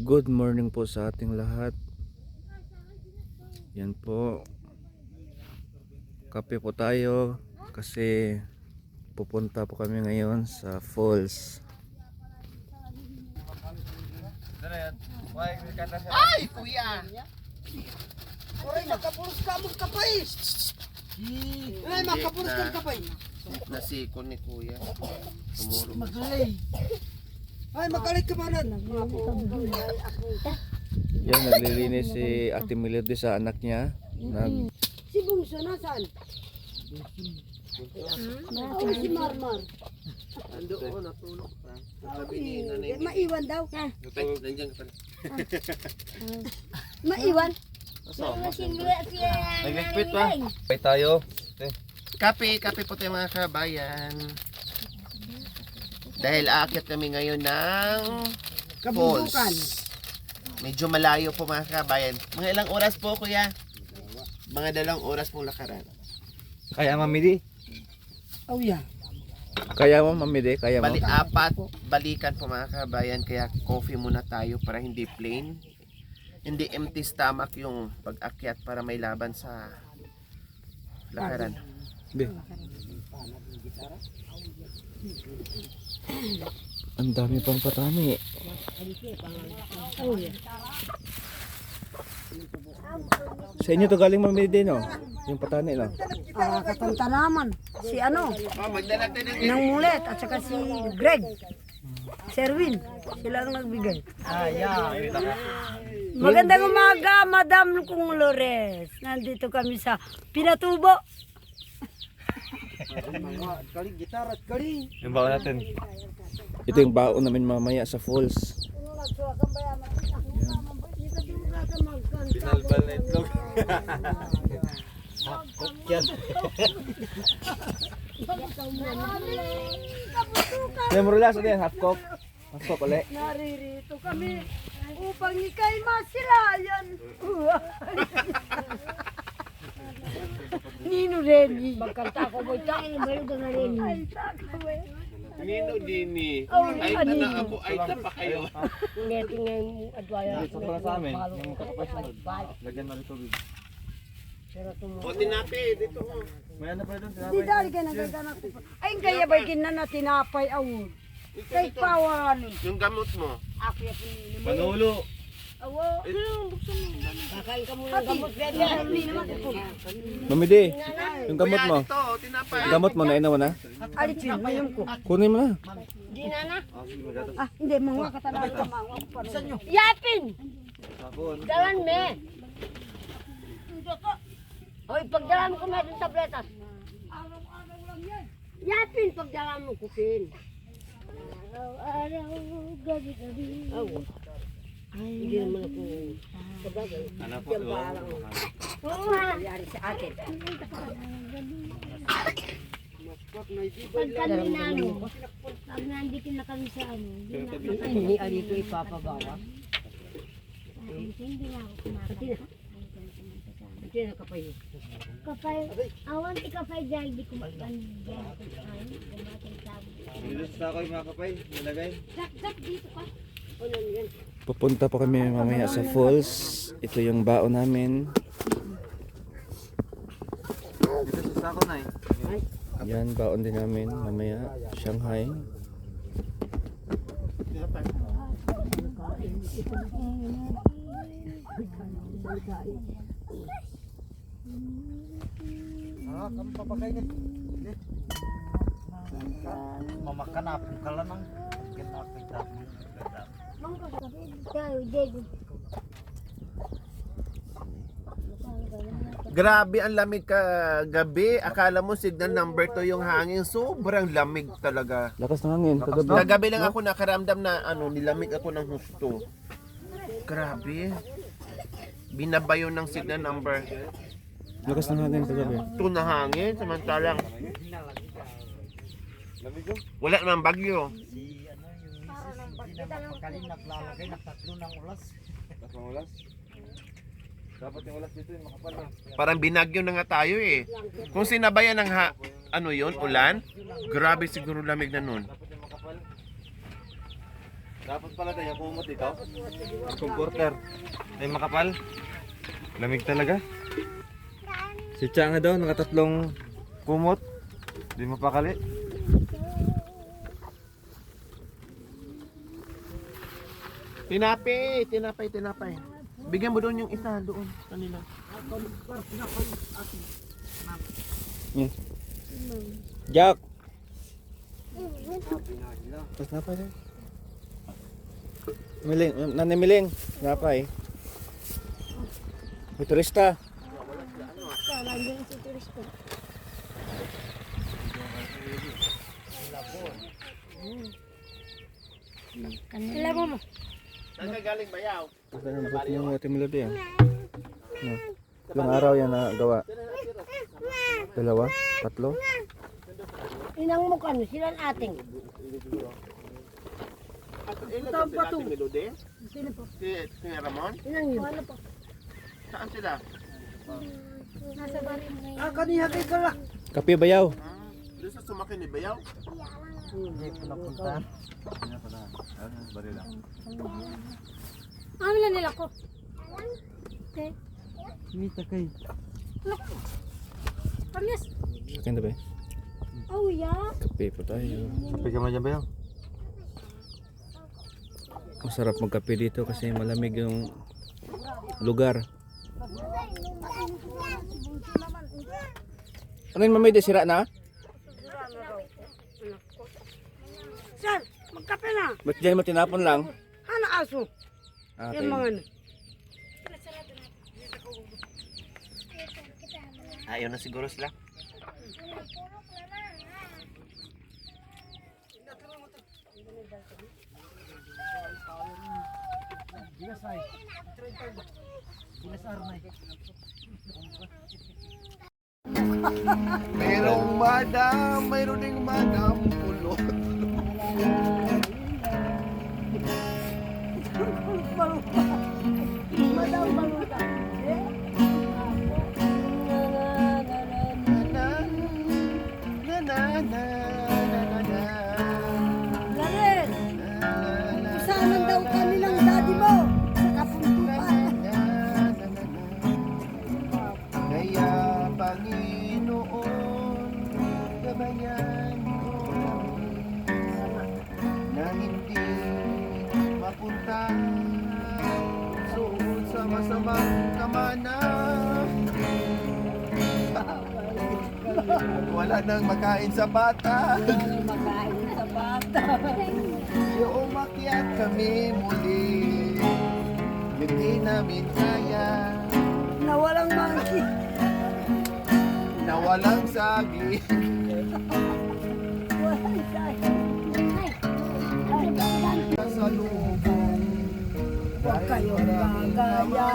Good morning po sa ating lahat. Yan po. Kape po tayo kasi pupunta po kami ngayon sa falls. Ay, kuya! Oray, makapulos ka mo kapay. Ay, makapulos ka kapay. Nasiko ni kuya. Tumuro. Magalay. Ay, magalit ka man. Yan, naglilinis si Ate Melody sa anak niya. Nag, Si Bungso nasaan? Oh, si Marmar. Nandoon, natulog pa. Sabi ni nanay. Maiwan daw. Ay, nandiyan ka pala. Maiwan. Nagligpit pa. Pay tayo. Kape, kape po tayo mga kabayan. Dahil aakyat kami ngayon ng falls. Medyo malayo po mga kabayan. Mga ilang oras po kuya? Mga dalawang oras pong lakaran. Kaya mamidi. Oh, yeah. Kaya mo mamidi, kaya mo. Bali, apat balikan po mga kabayan. Kaya coffee muna tayo para hindi plain. Hindi empty stomach yung pag-akyat para may laban sa lakaran. Be. Ang dami pang patani. Sa inyo to galing mamidi no? Yung patani no? Ah, katantanaman. Si ano? Oh, Nang mulet at saka si Greg. Serwin. Sila ang nagbigay. Magandang umaga, Madam Kung Lores. Nandito kami sa Pinatubo. Kali gitar at kali. Yung baon natin. Ito yung baon namin mamaya sa falls. Pinalbal na itlog. Ano yan? Half cock? Half cock ulit? Naririto kami upang ikay masilayan. Nino Reni. Magkanta ko mo ito. Ay, balo na Reni. Ay, tako eh. Nino Dini. Oh, Ay, na yun? ako. Ay, pa kayo. Ngeti ngayon adwaya. Dito pala sa amin. Yung kakapasunod. Lagyan mo ng tubig. O, tinapi. Dito oh. ko. May ano pa doon? Di dali ka nagaganak. Ay, kaya ba kinan na tinapay awon. Kay pawan. Yung gamot mo. Ako yung pinili mo. Manolo! Awo. Kakain ka muna ng gamot. Mamidi! Yung gamot mo. oh, Tinapay. Gamot mo, nainaw na? Alit yun, ngayon ko. Kunin mo na. Di na na. Ah, hindi, mga katalaga. Yapin! Dalan me. Hoy, pagdalan ko may tabletas. Yapin, pagdalan mo kupin. Araw-araw, gabi-gabi. Hindi naman ako. Sabagay. Ano po? Yan pa lang. Nga. Nangyari sa atin. Pag kami na ano, pag nandito na kami sa ano, Hindi, ali ko ipapagawa. hindi na ako kumakain. Hindi na kapayo. Kapay, awan ti kapay dahil di sabi. Bilis na ako yung mga kapay. Nilagay. Sak, sak, dito ka. Ano yan? Pupunta po kami mamaya sa falls. Ito yung baon namin. Dito sa na eh. Yan, baon din namin mamaya. Shanghai. Ah, kami papakay ka. Mamakanap ka lang ng kinapit namin. Grabe ang lamig ka gabi. Akala mo signal number 2 yung hangin. Sobrang lamig talaga. Lakas ng hangin. Kagabi. Kagabi lang ako nakaramdam na ano, nilamig ako ng husto. Grabe. Binabayo ng signal number Lakas ng hangin kagabi. 2 na hangin. Samantalang wala namang bagyo. Si ano yung misis hindi na mapakaling naglalagay ng tatlo ng ulas. Tatlong ulas? Dapat yung ulas dito yung makapal na. Parang binagyo na nga tayo eh. Kung sinabayan ng ha, ano yon ulan, grabe siguro lamig na nun. Dapat yung makapal. Dapat pala tayo kumot dito. Comforter. Ay makapal. Lamig talaga. Si Cha nga daw, nakatatlong Kumot. Di mapakali. Tinapay, tinapay, tinapay. Bigyan mo doon yung isa doon kanila. Jack! Tapos napay na. Miling, nanay Miling, napay. May turista. Kala dyan si turista. Kailan mo mo? Saan ka galing bayaw? Ito na buti yung Ate Melody ah. No. Ilang araw yan na gawa? Dalawa? Tatlo? Inang mo kano, sila ang ating. Ilan ba? Si Melody? Sino po? Si, si Ramon? Inang yun. Ano po? Saan sila? Nasa bari mo ngayon. Ah, kaniya kay kala. Kape bayaw? Ah, doon sa sumakin ni Bayaw? Hindi ko napunta. Ah, wala nila ko. Okay. Mita kay. Pamyas. Akin na ba? Oh, yeah. Kape po tayo. Pagka mo dyan ba yun? Masarap magkape dito kasi malamig yung lugar. Ano yung mamay, di sira na? Sir, magkape na. Ba't dyan mo tinapon lang? Ano aso? Ah, Yan mga ano. Ayaw na siguro sila. Ginasay. Ginasar na. Merong madam, mayroon ding madam pulot. Panginoon, gabayan mapunta suot sa masamang kamana. Wala nang makain sa bata. Makain sa bata. Yung umakyat kami muli Hindi namin kaya Na walang monkey. Na walang saging Walang sayo. sa lubong Huwag kayong gagaya.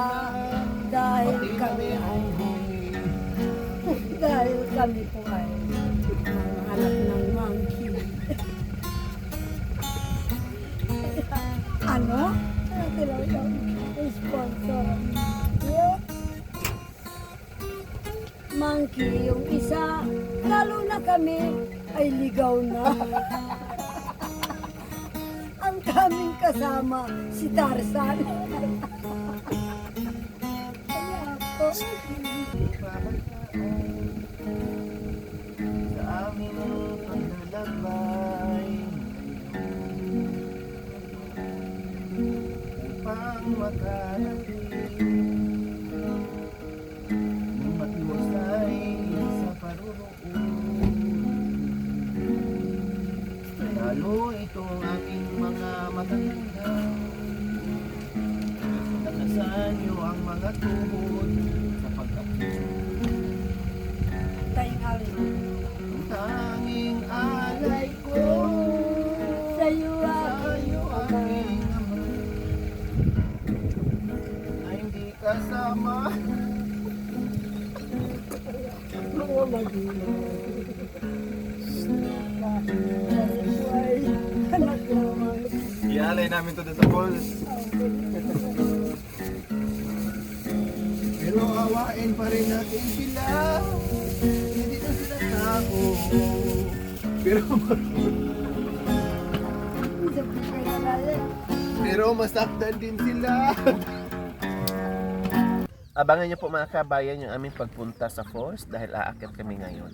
Dahil kami ay dahil kami po ay mga anak ng monkey. ano? Ano talagang sponsor? Yeah. Monkey yung isa, lalo na kami ay ligaw na. Ang kaming kasama, si Tarzan. Kaya po, Sa aming paglalakbay Upang makarating mga tuhod sa pagkapuso tayong alin. Ang tanging alay ko Sa'yo. Sa'yo aking ama Ay hindi kasama Oo, magino. Kasi po ay anak naman. Ialay namin to sa falls. Pero awain pa rin natin sila Hindi na sila tao Pero pagkakalala, masaktan din sila. Abangan niyo po mga kabayan yung aming pagpunta sa falls dahil aakyat kami ngayon.